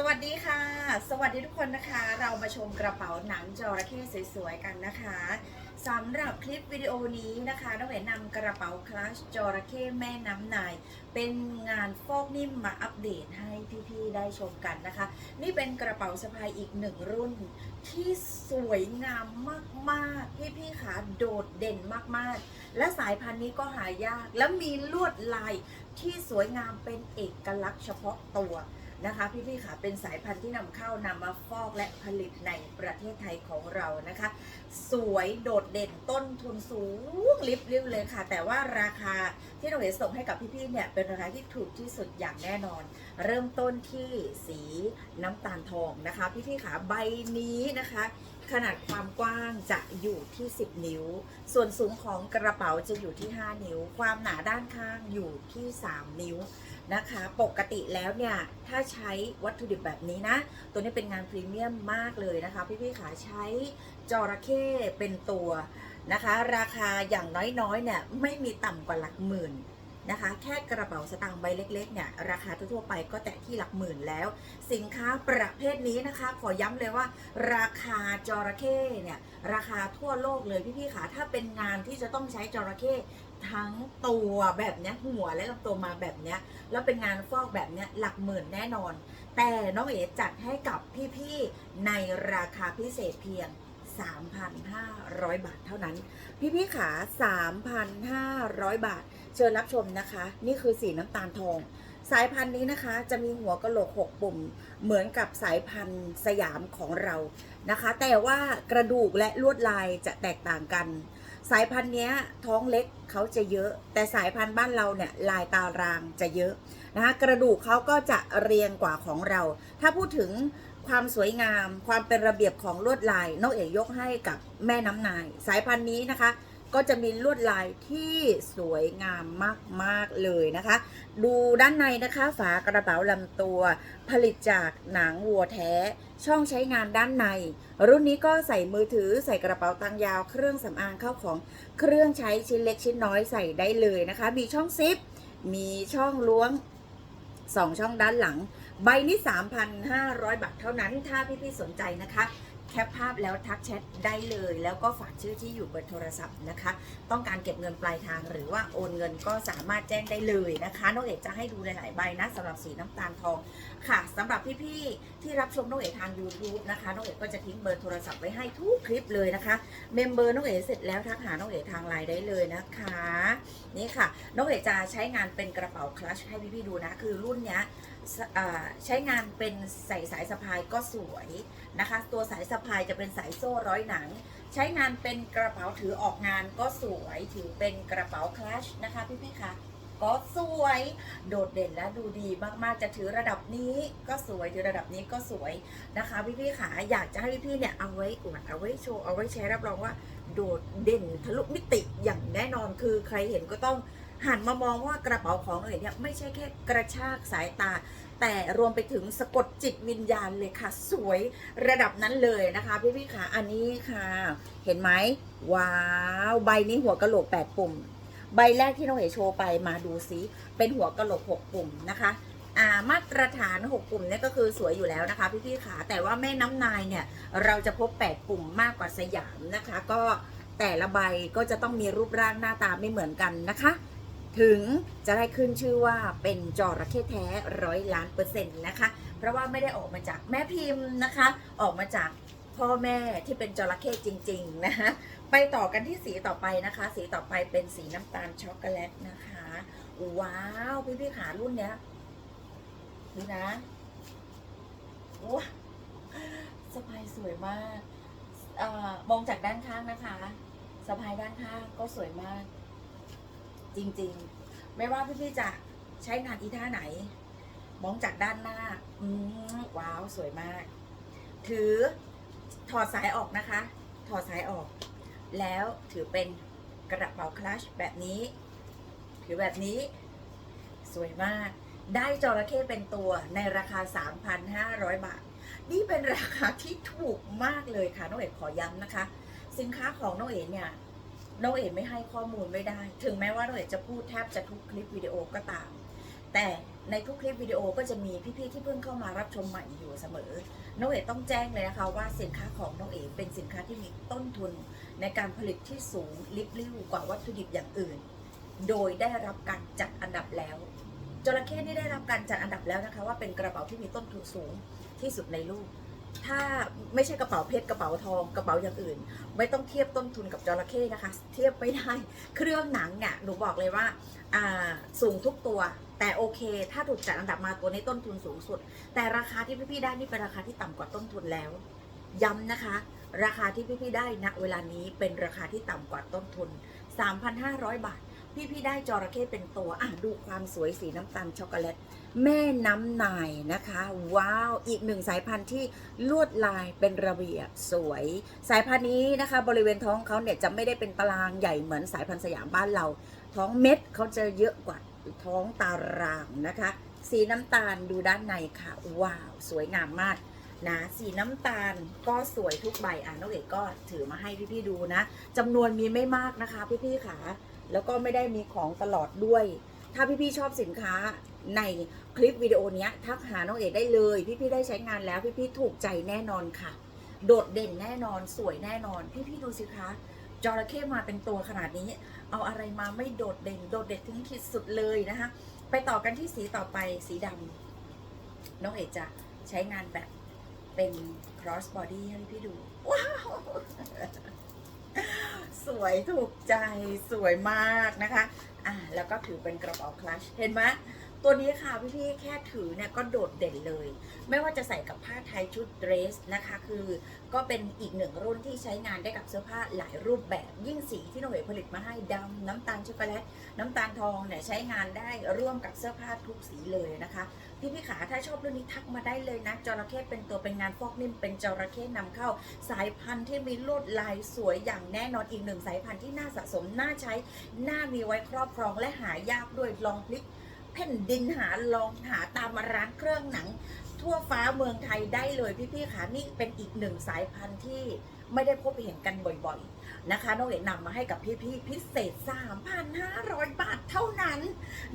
สวัสดีค่ะ สวัสดีทุกคนนะคะ เรามาชมกระเป๋าหนังจระเข้สวยๆกันนะคะสำหรับคลิปวิดีโอนี้นะคะน้องเอ๋นำกระเป๋าคลัชจระเข้แม่น้ำนายเป็นงานฟอกนิ่มมาอัปเดตให้พี่ๆได้ชมกันนะคะ นี่เป็นกระเป๋าสะพายอีกหนึ่งรุ่น ที่สวยงามมากๆพี่ๆขาโดดเด่นมากๆ และสายพันธุ์นี้ก็หายาก และมีลวดลายที่สวยงามเป็นเอกลักษณ์เฉพาะตัว นะคะพี่ๆค่ะเป็นสายพันธุ์ที่นำเข้านำมาฟอกและผลิตในประเทศไทยของเรานะคะ สวยโดดเด่นต้นทุนสูงลิบลิบเลยค่ะ แต่ว่าราคาที่เราเห็นส่งให้กับพี่ๆเนี่ยเป็นราคาที่ถูกที่สุดอย่างแน่นอน เริ่มต้นที่สีน้ำตาลทองนะคะ พี่ๆค่ะใบนี้นะคะขนาดความกว้างจะอยู่ที่ 10 นิ้ว ส่วนสูงของกระเป๋าจะอยู่ที่ 5 นิ้ว ความหนาด้านข้างอยู่ที่ 3 นิ้ว นะคะ ปกติแล้วเนี่ย ถ้าใช้วัตถุดิบแบบนี้นะ ตัวนี้เป็นงานพรีเมียมมากเลยนะคะ พี่ๆขาใช้จระเข้เป็นตัวนะคะ ราคาอย่างน้อยๆเนี่ยไม่มีต่ำกว่าหลักหมื่น นะคะ แค่กระเป๋าสตางค์ใบเล็กๆเนี่ยราคาทั่วไปก็แตะที่หลักหมื่นแล้ว สินค้าประเภทนี้นะคะ ขอย้ำเลยว่า ราคาจระเข้เนี่ยราคาทั่วโลกเลยพี่ๆขาถ้าเป็นงานที่จะต้องใช้จระเข้ทั้งตัวแบบเนี้ยหัวและลำตัวมาแบบเนี้ยแล้วเป็นงานฟอกแบบเนี้ยหลักหมื่นแน่นอน แต่น้องเอ๋จัดให้กับพี่ๆในราคาพิเศษเพียง 3,500 บาทเท่านั้น พี่ๆขา3,500 บาท เชิญรับชมนะคะ นี่คือสีน้ำตาลทอง สายพันธุ์นี้นะคะ จะมีหัวกะโหลก6ปุ่ม เหมือนกับสายพันธุ์สยามของเรานะคะ แต่ว่ากระดูกและลวดลายจะแตกต่างกัน สายพันธุ์นี้ท้องเล็กเขาจะเยอะ แต่สายพันธุ์บ้านเราเนี่ยลายตารางจะเยอะนะคะกระดูกเขาก็จะเรียงกว่าของเรา ถ้าพูดถึง ความสวยงาม ความเป็นระเบียบของลวดลายน้องเอกยกให้กับแม่น้ำนาย สายพันธุ์นี้นะคะ ก็จะมีลวดลายที่สวยงามมาก ๆ เลยนะคะ ดูด้านในนะคะ ฝากระเป๋าลำตัว ผลิตจากหนังวัวแท้ ช่องใช้งานด้านใน รุ่นนี้ก็ใส่มือถือใส่กระเป๋าตังยาว เครื่องสำอางเข้าของเครื่องใช้ชิ้นเล็กชิ้นน้อยใส่ได้เลยนะคะ มีช่องซิปมีช่องล้วง2ช่องด้านหลัง ใบนี้ 3,500 บาทเท่านั้น ถ้าพี่ๆสนใจนะคะ แคปภาพแล้วทักแชทได้เลย แล้วก็ฝากชื่อที่อยู่เบอร์โทรศัพท์นะคะ ต้องการเก็บเงินปลายทางหรือว่าโอนเงินก็สามารถแจ้งได้เลยนะคะน้องเอกจะให้ดูหลายๆใบนะสำหรับสีน้ำตาลทองค่ะสำหรับพี่ๆที่รับชมน้องเอกทาง YouTube นะคะน้องเอกก็จะทิ้งเบอร์โทรศัพท์ไว้ให้ทุกคลิปเลยนะคะ เมมเบอร์น้องเอกเสร็จแล้วทักหาน้องเอกทางไลน์ได้เลยนะคะ นี่ค่ะน้องเอกจะใช้งานเป็นกระเป๋าคลัชให้พี่ๆดูนะ คือรุ่นเนี้ย ใช้งานเป็นใส่สายสะพายก็สวยนะคะ ตัวสายสะพายจะเป็นสายโซ่ร้อยหนัง ใช้งานเป็นกระเป๋าถือออกงานก็สวย ถือเป็นกระเป๋าคลัชนะคะพี่ๆค่ะก็สวยโดดเด่นและดูดีมากๆ จะถือระดับนี้ก็สวยถือระดับนี้ก็สวยนะคะพี่ๆค่ะอยากจะให้พี่ๆเนี่ยเอาไว้อวดเอาไว้โชว์เอาไว้แชร์รับรองว่า โดดเด่นทะลุมิติอย่างแน่นอนคือใครเห็นก็ต้อง หันมามองว่ากระเป๋าของเอ๋เนี่ยไม่ใช่แค่กระชากสายตา แต่รวมไปถึงสะกดจิตวิญญาณเลยค่ะ สวยระดับนั้นเลยนะคะ พี่พี่ๆค่ะอันนี้ค่ะ เห็นไหมว้าว ใบนี้หัวกะโหลก8ปุ่ม ใบแรกที่น้องเอ๋โชว์ไปมาดูซิเป็นหัวกะโหลก6ปุ่มนะคะอ่ามาตรฐาน6ปุ่มเนี่ยก็คือสวยอยู่แล้วนะคะ พี่พี่ๆค่ะแต่ว่าแม่น้ำนายเนี่ยเราจะพบ8ปุ่มมากกว่าสยามนะคะ ก็แต่ละใบก็จะต้องมีรูปร่างหน้าตาไม่เหมือนกันนะคะ ถึงจะได้ขึ้นชื่อว่าเป็นจระเข้แท้ร้อยล้านเปอร์เซ็นต์นะคะ เพราะว่าไม่ได้ออกมาจากแม่พิมพ์นะคะ ออกมาจากพ่อแม่ที่เป็นจระเข้จริง ๆ นะคะ ไปต่อกันที่สีต่อไปนะคะ สีต่อไปเป็นสีน้ำตาลช็อกโกแลตนะคะ ว้าวพี่พี่ๆขารุ่นเนี้ยดูนะว้าสะพายสวยมากเออมองจากด้านข้างนะคะสะพายด้านข้างก็สวยมาก จริงๆ ไม่ว่าพี่ๆจะใช้งานอีท่าไหน มองจากด้านหน้า อืมว้าวสวยมาก ถือถอดสายออกนะคะ ถอดสายออก แล้วถือเป็นกระเป๋าคลัชแบบนี้ ถือแบบนี้ สวยมาก ได้จระเข้เป็นตัวในราคา 3,500 บาท นี่เป็นราคาที่ถูกมากเลยค่ะน้องเอกขอย้ำนะคะ สินค้าของน้องเอกเนี่ย น้องเอ๋ไม่ให้ข้อมูลไม่ได้ ถึงแม้ว่าน้องเอ๋จะพูดแทบจะทุกคลิปวิดีโอก็ตาม แต่ในทุกคลิปวิดีโอก็จะมีพี่ๆที่เพิ่งเข้ามารับชมใหม่อยู่เสมอน้องเอ๋ต้องแจ้งเลยนะคะว่าสินค้าของน้องเอ๋เป็นสินค้าที่มีต้นทุนในการผลิตที่สูงลิบลิ่วกว่าวัตถุดิบอย่างอื่น โดยได้รับการจัดอันดับแล้วจระเข้นี่ได้รับการจัดอันดับแล้วนะคะว่าเป็นกระเป๋าที่มีต้นทุนสูงที่สุดในโลก ถ้าไม่ใช่กระเป๋าเพชรกระเป๋าทองกระเป๋าอย่างอื่น ไม่ต้องเทียบต้นทุนกับจระเข้นะคะ เทียบไม่ได้ เครื่องหนังเนี่ยหนูบอกเลยว่าาสูงทุกตัวแต่โอเค ถ้าถูกจัดอันดับมาตัวนี้ต้นทุนสูงสุด แต่ราคาที่พี่ๆได้นี่เป็นราคาที่ต่ำกว่าต้นทุนแล้ว ย้ำนะคะ ราคาที่พี่ๆได้ณเวลานี้เป็นราคาที่ต่ำกว่าต้นทุน 3,500 บาท พี่ๆได้จระเข้เป็นตัวอะดูความสวยสีน้ำตาลช็อกโกแลตแม่น้ำนายนะคะ ว้าว อีกหนึ่งสายพันธุ์ที่ลวดลายเป็นระเบียบสวย สายพันธุ์นี้นะคะ บริเวณท้องเขาเนี่ยจะไม่ได้เป็นตารางใหญ่เหมือนสายพันธุ์สยามบ้านเรา ท้องเม็ดเขาจะเยอะกว่าท้องตารางนะคะ สีน้ำตาลดูด้านในค่ะ ว้าว สวยงามมากนะสีน้ำตาลก็สวยทุกใบอะน้องเอกก็ถือมาให้พี่ๆดูนะจำนวนมีไม่มากนะคะพี่ๆค่ะ แล้วก็ไม่ได้มีของตลอดด้วย ถ้าพี่ๆชอบสินค้าในคลิปวิดีโอนี้ทักหาน้องเอกได้เลย พี่ๆได้ใช้งานแล้วพี่ๆถูกใจแน่นอนค่ะ โดดเด่นแน่นอนสวยแน่นอน พี่ๆดูสิคะจระเข้มาเป็นตัวขนาดนี้ เอาอะไรมาไม่โดดเด่น โดดเด่นถึงขีดสุดเลยนะคะไปต่อกันที่สีต่อไปสีดำน้องเอกจะใช้งานแบบเป็น cross body ให้พี่ดู ว้าว วยถูกใจสวยมากนะคะ อ่าแล้วก็ถือเป็นกระเป๋าคลัชเห็นไหม ตัวนี้ค่ะพี่ๆแค่ถือเนี่ยก็โดดเด่นเลย ไม่ว่าจะใส่กับผ้าไทยชุดเดรสนะคะ คือก็เป็นอีกหนึ่งรุ่นที่ใช้งานได้กับเสื้อผ้าหลายรูปแบบยิ่งสีที่น้องเอ๋ผลิตมาให้ดำน้ำตาลช็อกโกแลตน้ำตาลทองเนี่ยใช้งานได้ร่วมกับเสื้อผ้าทุกสีเลยนะคะพี่พี่ๆขาถ้าชอบรุ่นนี้ทักมาได้เลยนะจระเข้เป็นตัวเป็นงานฟอกนิ่มเป็นจระเข้นำเข้า สายพันธุ์ที่มีลวดลายสวยอย่างแน่นอนอีกหนึ่งสายพันธุ์ที่น่าสะสมน่าใช้น่ามีไว้ครอบครองและหายากด้วยลองพลิก ผ่นดินหาลองหาตามร้านเครื่องหนัง ทั่วฟ้าเมืองไทยได้เลยพี่ๆค่ะนี่เป็นอีกหนึ่งสายพันธุ์ที่ไม่ได้พบเห็นกันบ่อยๆนะคะน้องเอ๋นำมาให้กับพี่ๆพิเศษ 3,500 บาทเท่านั้น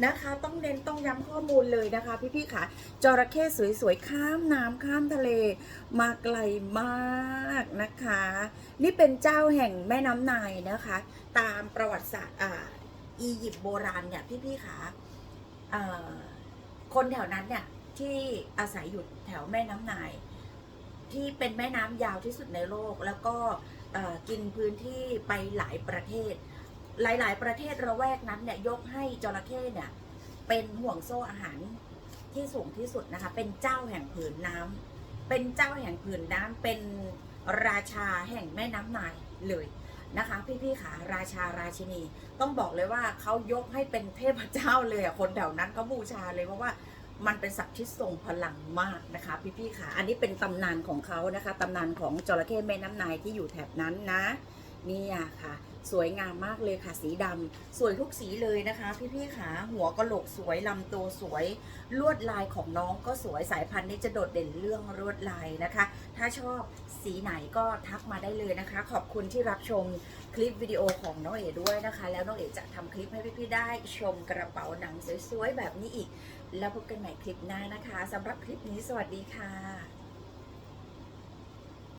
นะคะ ต้องเน้นต้องย้ำข้อมูลเลยนะคะ พี่ๆค่ะจระเข้สวยๆ ข้ามน้ำข้ามทะเล มาไกลมากนะคะ นี่เป็นเจ้าแห่งแม่น้ำนายนะคะ ตามประวัติศาสตร์อียิปต์โบราณเนี่ยพี่ๆค่ะเอ่อ คนแถวนั้นเนี่ยที่อาศัยอยู่แถวแม่น้ำนาย ที่เป็นแม่น้ำยาวที่สุดในโลก แล้วก็กินพื้นที่ไปหลายประเทศ หลาย ๆ ประเทศระแวกนั้นเนี่ยยกให้จระเข้เนี่ยเป็นห่วงโซ่อาหารที่สูงที่สุดนะคะ เป็นเจ้าแห่งผืนน้ำเป็นเจ้าแห่งผืนน้ำเป็นราชาแห่งแม่น้ำนายเลย นะคะพี่ๆขาราชาราชินี ต้องบอกเลยว่าเขายกให้เป็นเทพเจ้าเลยอะคนแถวนั้นเขาบูชาเลยเพราะว่ามันเป็นสัตว์ที่ทรงพลังมากนะคะพี่ๆขาอันนี้เป็นตำนานของเขานะคะตำนานของจระเข้แม่น้ำนายที่อยู่แถบนั้นนะเนี่ยค่ะ สวยงามมากเลยค่ะ สีดำสวยทุกสีเลยนะคะ พี่ๆขาหัวกะโหลกสวยลำตัวสวย ลวดลายของน้องก็สวยสายพันธุ์นี้จะโดดเด่นเรื่องลวดลายนะคะ ถ้าชอบ สีไหนก็ทักมาได้เลยนะคะ ขอบคุณที่รับชมคลิปวิดีโอของน้องเอ๋ด้วยนะคะ แล้วน้องเอ๋จะทำคลิปให้พี่ๆได้ชมกระเป๋าหนังสวยๆแบบนี้อีก แล้วพบกันใหม่คลิปหน้านะคะสำหรับคลิปนี้สวัสดีค่ะ